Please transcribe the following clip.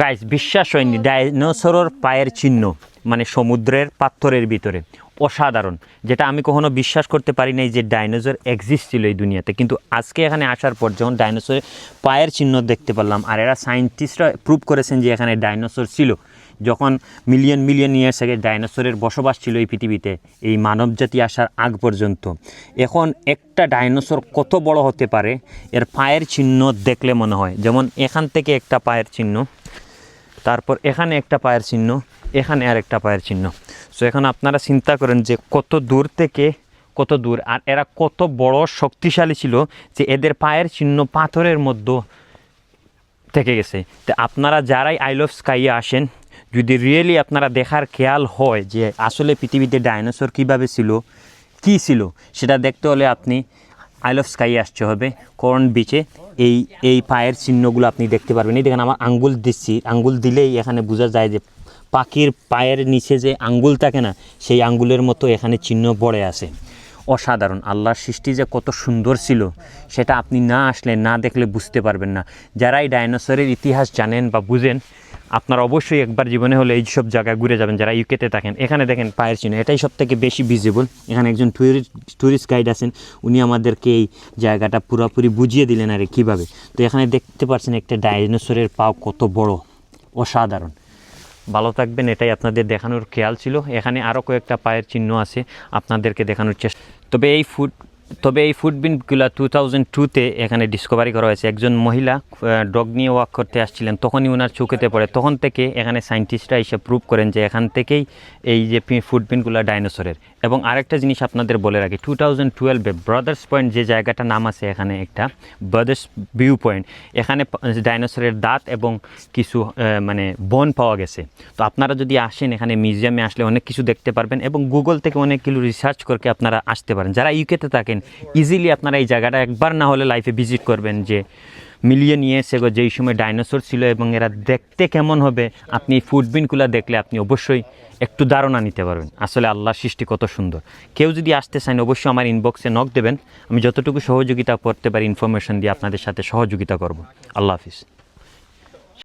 Guys বিশ্বাস হয়নি, ডাইনোসরের পায়ের চিহ্ন মানে সমুদ্রের পাথরের ভিতরে। অসাধারণ, যেটা আমি কখনো বিশ্বাস করতে পারি নাই যে ডাইনোসর এক্সিস্ট ছিল এই দুনিয়াতে। কিন্তু আজকে এখানে আসার পর যখন ডাইনোসরের পায়ের চিহ্ন দেখতে পারলাম, আর এরা সায়েন্টিস্টরা প্রুভ করেছেন যে এখানে ডাইনোসর ছিল। যখন মিলিয়ন মিলিয়ন ইয়ার্স আগে ডাইনোসরের বসবাস ছিল এই পৃথিবীতে, এই মানবজাতি আসার আগ পর্যন্ত। এখন একটা ডাইনোসর কত বড় হতে পারে, এর পায়ের চিহ্ন দেখলে মনে হয়। যেমন এখান থেকে একটা পায়ের চিহ্ন। তারপর এখানে একটা পায়ের চিহ্ন, এখানে আর একটা পায়ের চিহ্ন। সো এখন আপনারা চিন্তা করেন যে কত দূর থেকে কত দূর, আর এরা কত বড় শক্তিশালী ছিল যে এদের পায়ের চিহ্ন পাথরের মধ্যে থেকে গেছে। তো আপনারা যারাই আই লভ স্কাইয়ে আসেন, যদি রিয়েলি আপনারা দেখার খেয়াল হয় যে আসলে পৃথিবীতে ডাইনোসর কীভাবে ছিল, কি ছিল, সেটা দেখতে হলে আপনি আই লভ স্কাই আসতে হবে। করন বিচে এই এই পায়ের চিহ্নগুলো আপনি দেখতে পারবেন। এই দেখেন আমার আঙ্গুল দিচ্ছি। আঙ্গুল দিলেই এখানে বোঝা যায় যে পাখির পায়ের নিচে যে আঙ্গুল থাকে না, সেই আঙ্গুলের মতো এখানে চিহ্ন পড়ে আছে। অসাধারণ। আল্লাহর সৃষ্টি যে কত সুন্দর ছিল, সেটা আপনি না আসলে, না দেখলে বুঝতে পারবেন না। যারা এই ডাইনোসরের ইতিহাস জানেন বা বুঝেন আপনারা অবশ্যই একবার জীবনে হলে এই সব জায়গায় ঘুরে যাবেন যারা ইউকেতে থাকেন। এখানে দেখেন পায়ের চিহ্ন, এটাই সব থেকে বেশি ভিজিবল এখানে একজন টুরিস্ট ট্যুরিস্ট গাইড আছেন, উনি আমাদেরকে এই জায়গাটা পুরোপুরি বুঝিয়ে দিলেন আরে কীভাবে। তো এখানে দেখতে পাচ্ছেন একটা ডাইনোসরের পাও কত বড়, অসাধারণ। ভালো থাকবেন, এটাই আপনাদের দেখানোর খেয়াল ছিল। এখানে আরও কয়েকটা পায়ের চিহ্ন আছে, আপনাদেরকে দেখানোর চেষ্টা তবে এই ফুড তবে এই ফুডবিনগুলো টু থাউজেন্ড টুতে এখানে ডিসকভারি করা হয়েছে। একজন মহিলা ডগ নিয়ে ওয়াক করতে আসছিলেন। তখনই ওনার চোখেতে পড়ে। তখন থেকে এখানে সায়েন্টিস্টরা এসে প্রুভ করেন যে এখান থেকেই এই যে ফুডবিনগুলো ডাইনোসরের এবং আরেকটা জিনিস আপনাদের বলে রাখি টু থাউজেন্ড টুয়েলভে ব্রাদার্স পয়েন্ট যে জায়গাটা নাম আছে এখানে একটা ব্রাদার্স ভিউ পয়েন্ট এখানে ডাইনোসরের দাঁত এবং কিছু মানে বন পাওয়া গেছে। তো আপনারা যদি আসেন এখানে মিউজিয়ামে আসলে অনেক কিছু দেখতে পারবেন এবং গুগল থেকে অনেক কিছু রিসার্চ করে আপনারা আসতে পারেন। যারা ইউকেতে থাকেন ইজিলি আপনারা এই জায়গাটা একবার না হলে লাইফে ভিজিট করবেন যে মিলিয়ন ইয়ার্স এগো যেই সময় ডাইনোসর ছিল এবং এরা দেখতে কেমন হবে, আপনি ফুডবিনগুলো দেখলে আপনি অবশ্যই একটু ধারণা নিতে পারবেন। আসলে আল্লাহ সৃষ্টি কত সুন্দর। কেউ যদি আসতে চান, অবশ্যই আমার ইনবক্সে নক দেবেন। আমি যতটুকু সহযোগিতা করতে পারি ইনফরমেশন দিয়ে আপনাদের সাথে সহযোগিতা করব। আল্লাহ হাফিজ।